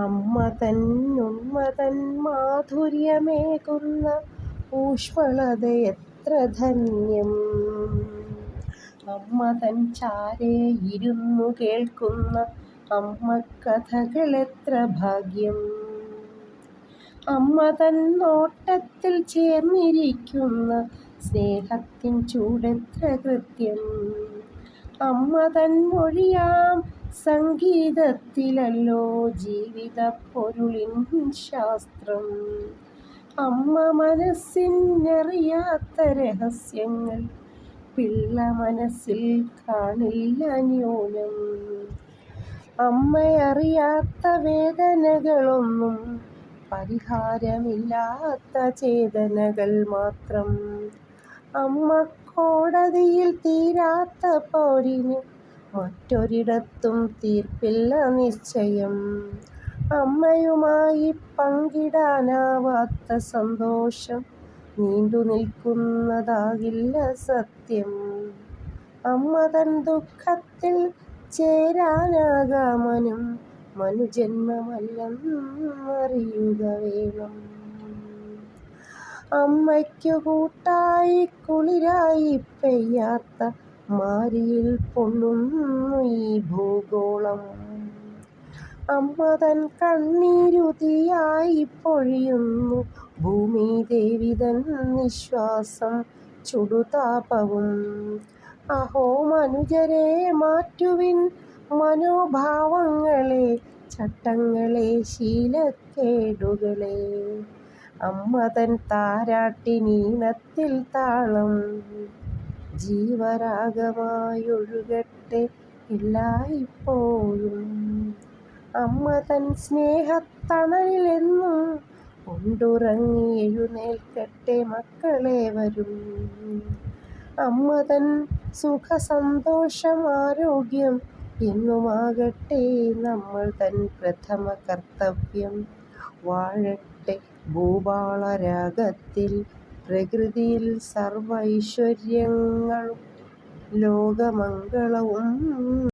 അമ്മ തന്നുണ്മ തൻ മാധുര്യമേകുന്ന ഊഷ്മളത എത്ര ധന്യം. അമ്മ തൻ ചാരേ ഇരുന്നു കേൾക്കുന്ന അമ്മ കഥകൾ എത്ര ഭാഗ്യം. അമ്മ തൻ നോട്ടത്തിൽ ചേർന്നിരിക്കുന്ന സ്നേഹത്തിൻ ചൂടെത്ര കൃത്യം. അമ്മ തൻ മൊഴിയാം സംഗീതത്തിലല്ലോ ജീവിത പൊരുളിൻ ശാസ്ത്രം. അമ്മ മനസ്സിനറിയാത്ത രഹസ്യങ്ങൾ പിള്ള മനസ്സിൽ കാണില്ല ന്യൂനം. അമ്മയറിയാത്ത വേദനകളൊന്നും പരിഹാരമില്ലാത്ത ചേതനകൾ മാത്രം. അമ്മ കോടതിയിൽ തീരാത്ത പോരിന് മറ്റൊരിടത്തും തീർപ്പില്ല നിശ്ചയം. അമ്മയുമായി പങ്കിടാനാവാത്ത സന്തോഷം നീണ്ടു നിൽക്കുന്നതാകില്ല സത്യം. അമ്മ തൻ ദുഃഖത്തിൽ ചേരാനാകാമനും മനുജന്മമല്ലെന്നറിയുക വേണം. അമ്മയ്ക്കു കൂട്ടായി കുളിരായി പെയ്യാത്ത മാരിയിൽ പൊള്ളുന്നു ഈ ഭൂഗോളം. അമ്മ തൻ കണ്ണീരുതിയായി പൊഴിയുന്നു. ഭൂമി ദേവി തൻ നിശ്വാസം ചുടുതാപവും. അഹോ മനുജരെ മാറ്റുവിൻ മനോഭാവങ്ങളെ ചട്ടങ്ങളെ ശീലക്കേടുകളെ. അമ്മ തൻ താളം. ജീവരാഗമായൊഴുകട്ടെ എല്ലായ്പ്പോഴും. അമ്മ തൻ സ്നേഹത്തണലിലെന്നും കൊണ്ടുറങ്ങി എഴുന്നേൽക്കട്ടെ മക്കളെ വരും. അമ്മ തൻ സുഖസന്തോഷം ആരോഗ്യം എന്നുമാകട്ടെ നമ്മൾ തൻ പ്രഥമ കർത്തവ്യം. വാഴട്ടെ ഭൂപാളരാഗത്തിൽ പ്രകൃതിയിൽ സർവൈശ്വര്യങ്ങളും ലോകമംഗളവും.